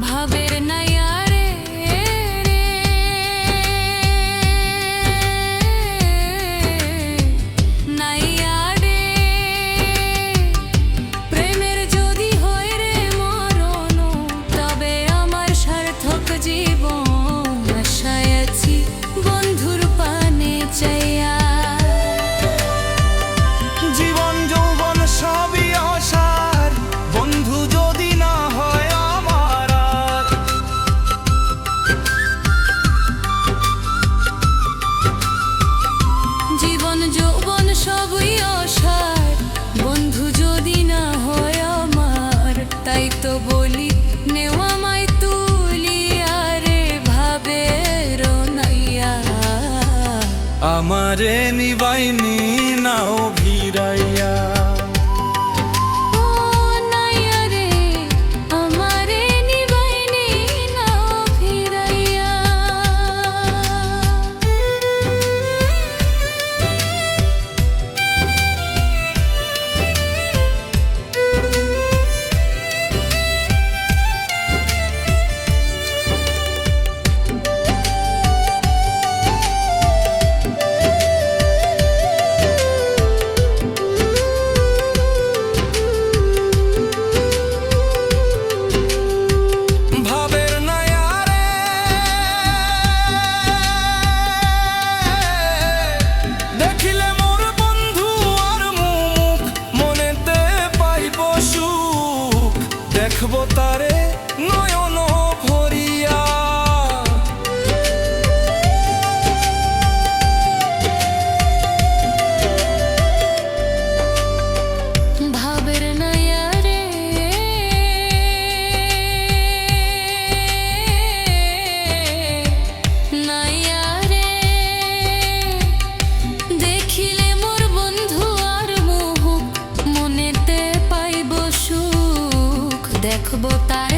ভাবের নাই আমারে নিবাইনি দেখিলে তার як бота.